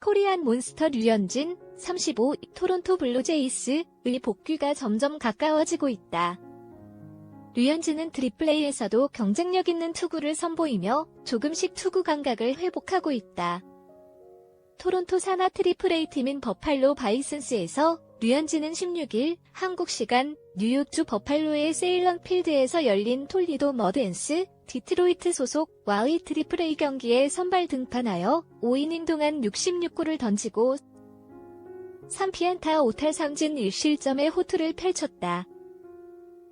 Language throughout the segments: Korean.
코리안 몬스터 류현진 35 토론토 블루제이스의 복귀가 점점 가까워지고 있다. 류현진은 드리플레이에서도 경쟁력 있는 투구를 선보이며 조금씩 투구 감각을 회복하고 있다. 토론토 산하 트리플 A 팀인 버팔로 바이슨스에서 류현진은 16일 한국 시간 뉴욕주 버팔로의 세일런 필드에서 열린 톨리도 머드앤스 디트로이트 소속 와의 트리플 A 경기에 선발 등판하여 5이닝 동안 66구를 던지고 3피안타 5탈 3진 1실점의 호투를 펼쳤다.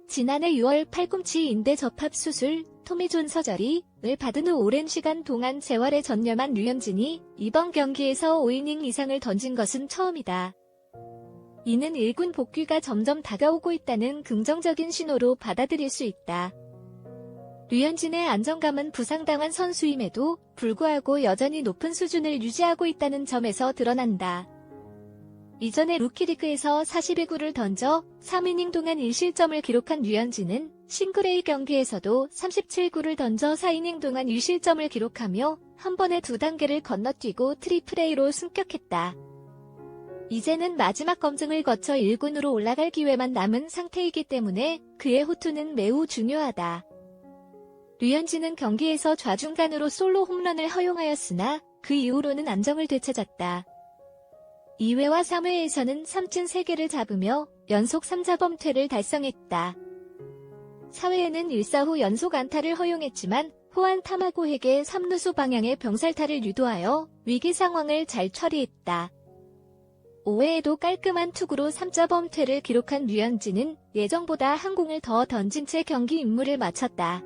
지난해 6월 팔꿈치 인대 접합 수술, 토미존 서저리를 받은 후 오랜 시간 동안 재활에 전념한 류현진이 이번 경기에서 5이닝 이상을 던진 것은 처음이다. 이는 1군 복귀가 점점 다가오고 있다는 긍정적인 신호로 받아들일 수 있다. 류현진의 안정감은 부상당한 선수임에도 불구하고 여전히 높은 수준을 유지하고 있다는 점에서 드러난다. 이전에 루키리그에서 42구를 던져 3이닝 동안 1실점을 기록한 류현진은 싱글A 경기에서도 37구를 던져 4이닝 동안 1실점을 기록하며 한 번에 두 단계를 건너뛰고 트리플A로 승격했다. 이제는 마지막 검증을 거쳐 1군으로 올라갈 기회만 남은 상태이기 때문에 그의 호투는 매우 중요하다. 류현진은 경기에서 좌중간으로 솔로 홈런을 허용하였으나 그 이후로는 안정을 되찾았다. 2회와 3회에서는 3진 3개를 잡으며 연속 3자범퇴를 달성했다. 4회에는 1사 후 연속 안타를 허용했지만 호안 타마고에게 3루수 방향의 병살타를 유도하여 위기 상황을 잘 처리했다. 5회에도 깔끔한 투구로 3자범퇴를 기록한 류현진은 예정보다 한 공을 더 던진 채 경기 임무를 마쳤다.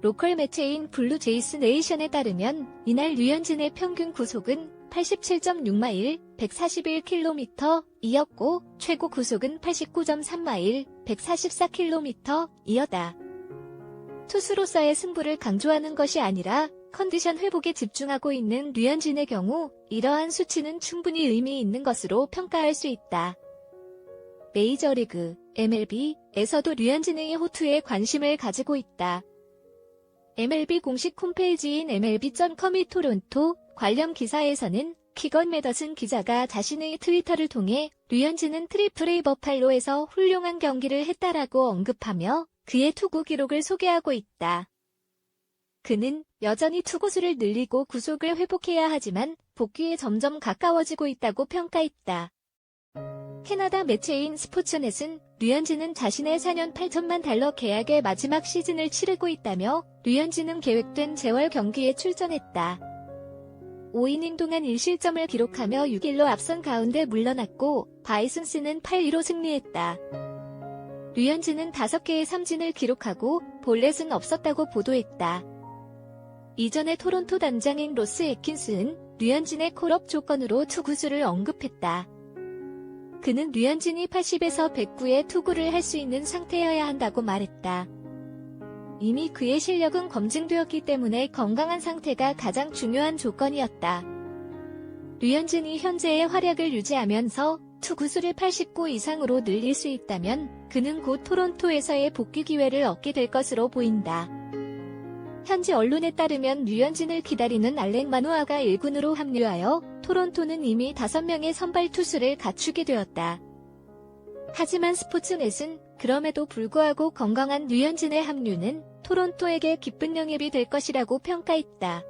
로컬 매체인 블루 제이스 네이션에 따르면 이날 류현진의 평균 구속은 87.6마일 141km 이었고 최고 구속은 89.3마일 144km이었다. 투수로서의 승부를 강조하는 것이 아니라 컨디션 회복에 집중하고 있는 류현진의 경우 이러한 수치는 충분히 의미 있는 것으로 평가할 수 있다. 메이저리그 MLB에서도 류현진의 호투에 관심을 가지고 있다. MLB 공식 홈페이지인 MLB.com이 토론토 관련 기사에서는 키건 메더슨 기자가 자신의 트위터를 통해 류현진은 트리플 A 버팔로에서 훌륭한 경기를 했다라고 언급하며 그의 투구 기록을 소개하고 있다. 그는 여전히 투구수를 늘리고 구속을 회복해야 하지만 복귀에 점점 가까워지고 있다고 평가했다. 캐나다 매체인 스포츠넷은 류현진은 자신의 4년 8천만 달러 계약의 마지막 시즌을 치르고 있다며 류현진은 계획된 재활 경기에 출전했다. 5이닝 동안 1실점을 기록하며 6일로 앞선 가운데 물러났고 바이슨스는 8-2로 승리했다. 류현진은 5개의 삼진을 기록하고 볼넷은 없었다고 보도했다. 이전에 토론토 단장인 로스 에킨스는 류현진의 콜업 조건으로 투구수를 언급했다. 그는 류현진이 80에서 109의 투구를 할 수 있는 상태여야 한다고 말했다. 이미 그의 실력은 검증되었기 때문에 건강한 상태가 가장 중요한 조건이었다. 류현진이 현재의 활약을 유지하면서 투구수를 89 이상으로 늘릴 수 있다면 그는 곧 토론토에서의 복귀 기회를 얻게 될 것으로 보인다. 현지 언론에 따르면 류현진을 기다리는 알렉 마누아가 1군으로 합류하여 토론토는 이미 5명의 선발 투수를 갖추게 되었다. 하지만 스포츠넷은 그럼에도 불구하고 건강한 류현진의 합류는 토론토에게 기쁜 영입이 될 것이라고 평가했다.